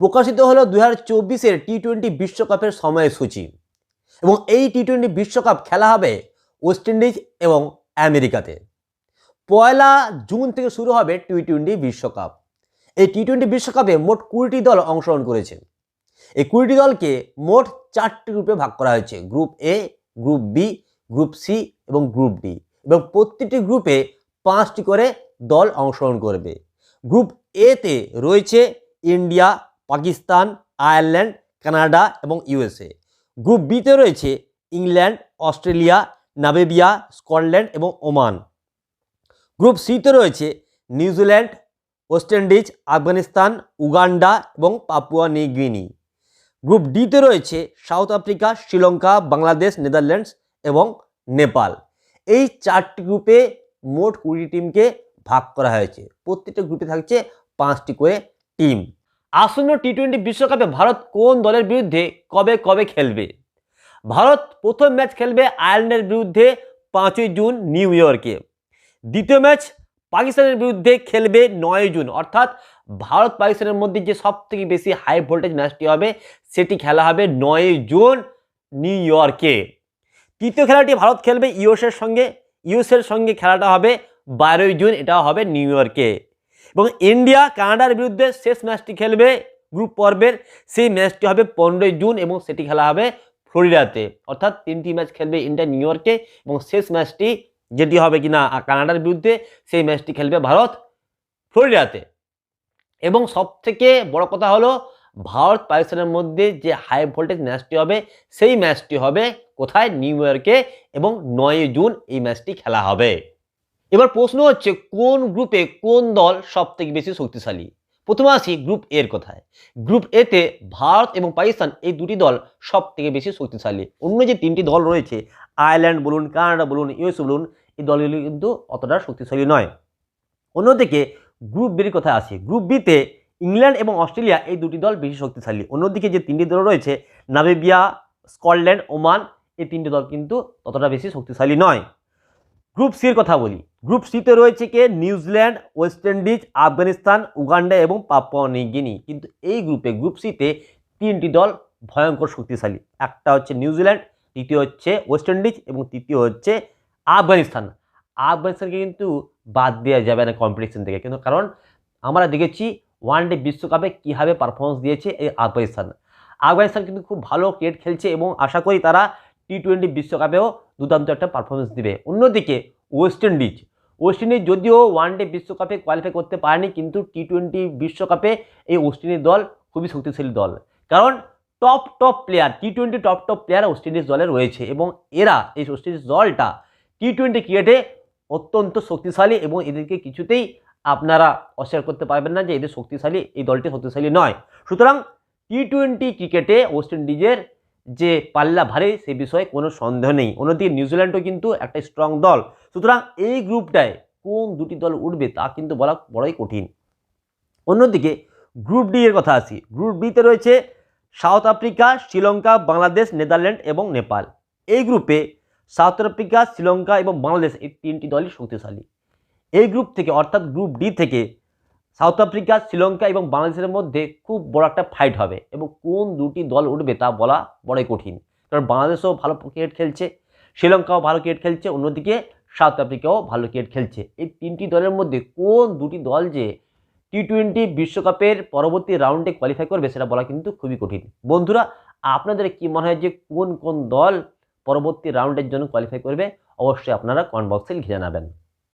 প্রকাশিত হলো দু হাজার চব্বিশের টি টোয়েন্টি বিশ্বকাপের সময়সূচি। এবং এই টি টোয়েন্টি বিশ্বকাপ খেলা হবে ওয়েস্ট ইন্ডিজ এবং আমেরিকাতে। পয়লা জুন থেকে শুরু হবে টি টোয়েন্টি বিশ্বকাপ। এই টি টোয়েন্টি বিশ্বকাপে মোট কুড়িটি দল অংশগ্রহণ করেছে। এই কুড়িটি দলকে মোট চারটি গ্রুপে ভাগ করা হয়েছে। Group A, group B, group C এবং গ্রুপ ডি। এবং প্রত্যেকটি গ্রুপে পাঁচটি করে দল অংশগ্রহণ করবে। গ্রুপ এতে রয়েছে ইন্ডিয়া পাকিস্তান, আয়ারল্যান্ড, কানাডা এবং ইউএসএ। গ্রুপ বিতে রয়েছে ইংল্যান্ড, অস্ট্রেলিয়া নাবেবিয়া স্কটল্যান্ড এবং ওমান। গ্রুপ সিতে রয়েছে New Zealand West Indies, Afghanistan, Uganda এবং পাপুয়া নিউগিনি গ্রুপ ডিতে রয়েছে South Africa, Sri Lanka, Bangladesh, Netherlands এবং নেপাল। এই চারটি গ্রুপে মোট কুড়ি টিমকে ভাগ করা হয়েছে। প্রত্যেকটা গ্রুপে থাকছে পাঁচটি করে টিম। আসন্ন টি টোয়েন্টি বিশ্বকাপে ভারত কোন দলের বিরুদ্ধে কবে কবে খেলবে? ভারত প্রথম ম্যাচ খেলবে আয়ারল্যান্ডের বিরুদ্ধে পাঁচই জুন নিউ ইয়র্কে। দ্বিতীয় ম্যাচ পাকিস্তানের বিরুদ্ধে খেলবে নয় জুন। অর্থাৎ ভারত পাকিস্তানের মধ্যে যে সব থেকে বেশি হাই ভোল্টেজ ম্যাচটি হবে, সেটি খেলা হবে নয় জুন নিউ ইয়র্কে। তৃতীয় খেলাটি ভারত খেলবে ইউএসের সঙ্গে। ইউএসের সঙ্গে খেলাটা হবে বারোই জুন এটা হবে নিউ ইয়র্কে। এবং ইন্ডিয়া, কানাডার বিরুদ্ধে শেষ ম্যাচটি খেলবে গ্রুপ পর্বের। সেই ম্যাচটি হবে পনেরোই জুন এবং সেটি খেলা হবে ফ্লোরিডাতে। অর্থাৎ তিনটি ম্যাচ খেলবে ইন্ডিয়া নিউ ইয়র্কে এবং শেষ ম্যাচটি যেটি হবে কিনা কানাডার বিরুদ্ধে, সেই ম্যাচটি খেলবে ভারত ফ্লোরিডাতে। এবং সবথেকে বড় কথা হলো, ভারত পাকিস্তানের মধ্যে যে হাই ভোল্টেজ ম্যাচটি হবে, সেই ম্যাচটি হবে কোথায়? নিউ ইয়র্কে এবং নয় জুন এই ম্যাচটি খেলা হবে। এবার প্রশ্ন হচ্ছে, কোন গ্রুপে কোন দল সব থেকে বেশি শক্তিশালী? প্রথমে আসি গ্রুপ এর কথায়। গ্রুপ এতে ভারত এবং পাকিস্তান এই দুটি দল সব থেকে বেশি শক্তিশালী। অন্য যে তিনটি দল রয়েছে, আয়ারল্যান্ড বলুন, কানাডা বলুন, ইউএস বলুন, এই দলগুলি কিন্তু অতটা শক্তিশালী নয়। অন্যদিকে গ্রুপ বির কথায় আসি। গ্রুপ বিতে ইংল্যান্ড এবং অস্ট্রেলিয়া এই দুটি দল বেশি শক্তিশালী। অন্যদিকে যে তিনটি দল রয়েছে, নামিবিয়া, স্কটল্যান্ড, ওমান, এই তিনটি দল কিন্তু ততটা বেশি শক্তিশালী নয়। গ্রুপ সির কথা বলি। গ্রুপ সিতে রয়েছে কে? New Zealand, West Indies, Afghanistan, Uganda এবং পাপুয়া নিউগিনি কিন্তু এই গ্রুপে, গ্রুপ সিতে তিনটি দল ভয়ঙ্কর শক্তিশালী। একটা হচ্ছে নিউজিল্যান্ড, দ্বিতীয় হচ্ছে ওয়েস্ট ইন্ডিজ এবং তৃতীয় হচ্ছে আফগানিস্তান। আফগানিস্তানকে কিন্তু বাদ দেওয়া যাবে না কম্পিটিশন থেকে। কিন্তু কারণ আমরা দেখেছি ওয়ান ডে বিশ্বকাপে কীভাবে পারফরমেন্স দিয়েছে এই আফগানিস্তান। আফগানিস্তান কিন্তু খুব ভালো ক্রিকেট খেলছে এবং আশা করি তারা টি টোয়েন্টি বিশ্বকাপেও দুর্দান্ত একটা পারফরমেন্স দিবে। অন্যদিকে ওয়েস্ট ইন্ডিজ ওয়েস্ট ইন্ডিজ যদিও ওয়ান ডে বিশ্বকাপে কোয়ালিফাই করতে পারেনি, কিন্তু টি টোয়েন্টি বিশ্বকাপে এই ওয়েস্ট ইন্ডিজ দল খুবই শক্তিশালী দল। কারণ top top player T twenty top top player West Indies দলে রয়েছে এবং এরা এই ওয়েস্ট ইন্ডিজ দলটা টি টোয়েন্টি ক্রিকেটে অত্যন্ত শক্তিশালী এবং এদেরকে কিছুতেই আপনারা অস্বীকার করতে পারবেন না যে এদের শক্তিশালী, এই দলটি শক্তিশালী নয়। সুতরাং টি টোয়েন্টি ক্রিকেটে ওয়েস্ট ইন্ডিজের যে পাল্লা ভারে সে বিষয়ে কোনো সন্দেহ নেই। অন্যদিকে নিউজিল্যান্ডও কিন্তু একটা স্ট্রং দল। সুতরাং এই গ্রুপটায় কোন দুটি দল উঠবে তা কিন্তু বলা বড়ই কঠিন। অন্যদিকে গ্রুপ ডি এর কথা আসি। গ্রুপ ডিতে রয়েছে South Africa, Sri Lanka, Bangladesh, Netherland এবং নেপাল। এই গ্রুপে সাউথ আফ্রিকা, শ্রীলঙ্কা এবং বাংলাদেশ এই তিনটি দলই শক্তিশালী। এই গ্রুপ থেকে অর্থাৎ গ্রুপ ডি থেকে সাউথ আফ্রিকা, শ্রীলঙ্কা এবং বাংলাদেশের মধ্যে খুব বড় একটা ফাইট হবে এবং কোন দুটি দল উঠবে তা বলা বড়ই কঠিন। কারণ বাংলাদেশও ভালো ক্রিকেট খেলছে, শ্রীলঙ্কাও ভালো ক্রিকেট খেলছে, অন্যদিকে সাউথ আফ্রিকাও ভালো ক্রিকেট খেলছে। এই তিনটি দলের মধ্যে কোন দুটি দল যে টি টোয়েন্টি বিশ্বকাপের পরবর্তী রাউন্ডে কোয়ালিফাই করবে সেটা বলা কিন্তু খুবই কঠিন। বন্ধুরা, আপনাদের কি মনে হয় যে কোন কোন দল পরবর্তী রাউন্ডের জন্য কোয়ালিফাই করবে? অবশ্যই আপনারা কমেন্ট বক্সে লিখে জানাবেন।